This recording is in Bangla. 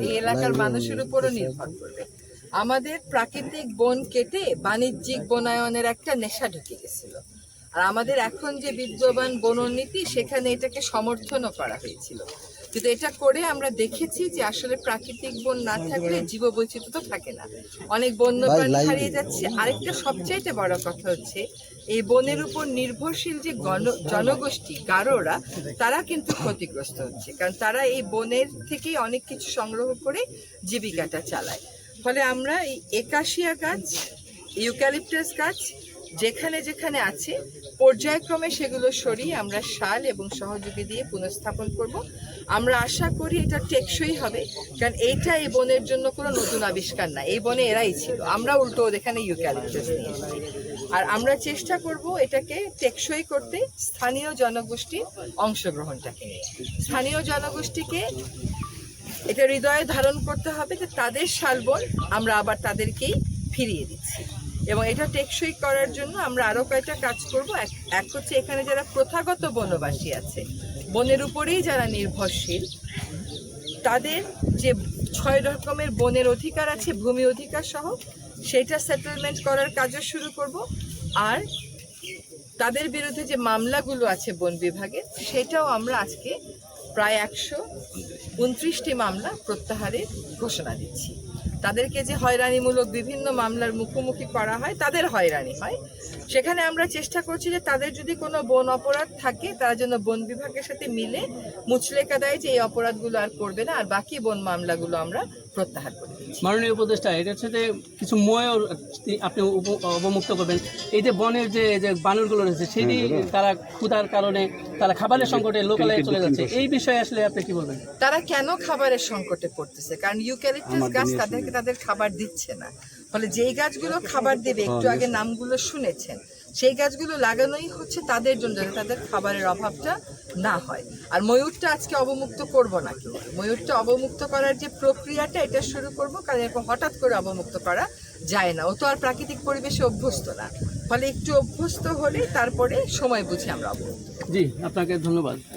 এই এলাকার মানুষের উপরও নির্ভর করবে। আমাদের প্রাকৃতিক বন কেটে বাণিজ্যিক বনায়নের একটা নেশা ঢুকে গেছিল। আর আমাদের এখন যে বিদ্যমান বননীতি সেখানে এটাকে সমর্থনও করা হয়েছিল। কিন্তু এটা করে আমরা দেখেছি যে আসলে প্রাকৃতিক বন না থাকলে জীববৈচিত্র্য তো থাকে না। অনেক বন্যপ্রাণী হারিয়ে যাচ্ছে। আরেকটা সবচাইতে বড় কথা হচ্ছে এই বনের উপর নির্ভরশীল যে গণ- জনগোষ্ঠী গারোরা তারা কিন্তু ক্ষতিগ্রস্ত হচ্ছে। কারণ তারা এই বনের থেকেই অনেক কিছু সংগ্রহ করে জীবিকাটা চালায়। ফলে আমরা এই একাশিয়া গাছ ইউক্যালিপটাস গাছ যেখানে যেখানে আছে, পর্যায়ক্রমে সেগুলো সরিয়ে আমরা শাল এবং সহযোগী দিয়ে পুনঃস্থাপন করব। আমরা আশা করি এটা টেকসই হবে, কারণ এইটা এই বনের জন্য কোনো নতুন আবিষ্কার না, এই বনে এরাই ছিল। আমরা উল্টো এখানে ইউক্যালিপটাস নিয়ে এসেছি। আর আমরা চেষ্টা করব এটাকে টেকসই করতে স্থানীয় জনগোষ্ঠীর অংশগ্রহণটাকে নিয়ে। স্থানীয় জনগোষ্ঠীকে এটা হৃদয়ে ধারণ করতে হবে যে তাদের শালবন আমরা আবার তাদেরকেই ফিরিয়ে দিচ্ছি। এবং এটা টেকসই করার জন্য আমরা আরও কয়েকটা কাজ করব। এক হচ্ছে এখানে যারা প্রথাগত বনবাসী আছে, বনের উপরেই যারা নির্ভরশীল, তাদের যে ছয় রকমের বনের অধিকার আছে, ভূমি অধিকার সহ সেটা সেটেলমেন্ট করার কাজও শুরু করব। আর তাদের বিরুদ্ধে যে মামলাগুলো আছে বন বিভাগে, সেটাও আমরা আজকে প্রায় একশো উনত্রিশটি মামলা প্রত্যাহারের ঘোষণা দিচ্ছি। তাদেরকে যে হয়রানিমূলক বিভিন্ন মামলার মুখোমুখি করা হয় তাদের হয়রানি হয়। সেখানে আমরা চেষ্টা করছি যে তাদের যদি কোনো বন অপরাধ থাকে তারা যেন বন বিভাগের সাথে মিলে মুচলেকা দেয় যে এই অপরাধগুলো আর করবে না আর বাকি বন মামলাগুলো আমরা প্রত্যাহার করে দিচ্ছি। মাননীয় উপদেষ্টা এটা হচ্ছে যে কিছু ময়ূর আপনি অবমুক্ত করবেন। এই যে বনের যে যে বানরগুলো রয়েছে সেটি তারা ক্ষুধার কারণে তারা খাবারের সংকটে লোকালয়ে চলে যাচ্ছে। এই বিষয়ে আসলে আপনি কি বলবেন? তারা কেন খাবারের সংকটে পড়তেছে? কারণ ইউক্যালিপটাস গাছ তাদেরকে তাদের খাবার দিচ্ছে না। ফলে যেই গাছগুলো খাবার দেবে একটু আগে নামগুলো শুনেছেন সেই গাছগুলো লাগানোই হচ্ছে তাদের জন্য যাতে তাদের খাবারের অভাবটা না হয়। আর ময়ূরটা আজকে অবমুক্ত করব না কেউ। ময়ূরটা অবমুক্ত করার যে প্রক্রিয়াটা এটা শুরু করব কারণ এরকম হঠাৎ করে অবমুক্ত করা যায় না। ও তো আর প্রাকৃতিক পরিবেশে অভ্যস্ত না। ফলে একটু অভ্যস্ত হলে তারপরে সময় বুঝে আমরা অবমুক্ত। জি আপনাকে ধন্যবাদ।